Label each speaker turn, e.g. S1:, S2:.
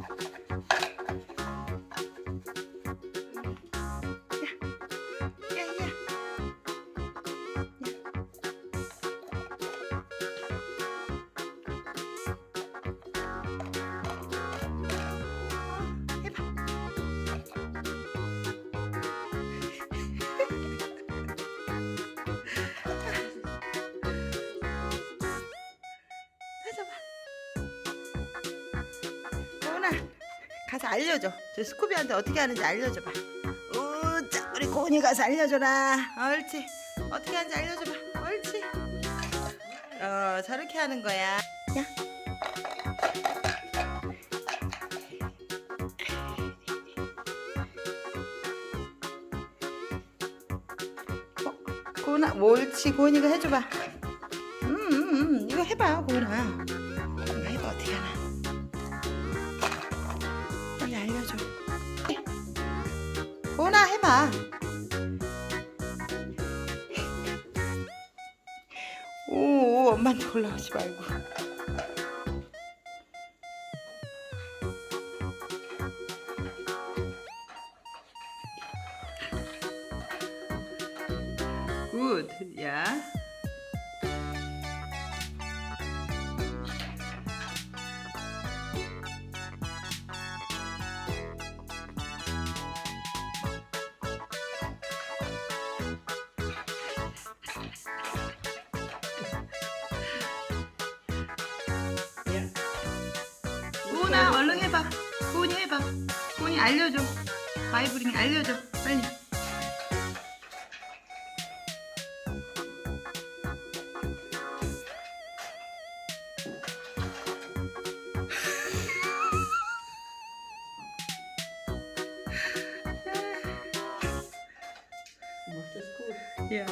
S1: 야, 가서 알려줘. 저 스쿠비한테 어떻게 하는지 알려줘봐. 우짜, 우리 고은이 가서 알려줘라. 옳지. 어떻게 하는지 알려줘봐. 옳지. 어, 저렇게 하는 거야. 야. 어, 고은아, 옳지. 고은이가 해줘봐. 음, 음, 음, 이거 해봐, 고은아. 엄마한테 올라오지 말고. 굿, 야. 고은아 얼른 해봐. 고은이 해봐. 고은이 알려줘. 바이브링 알려줘. 빨리. 야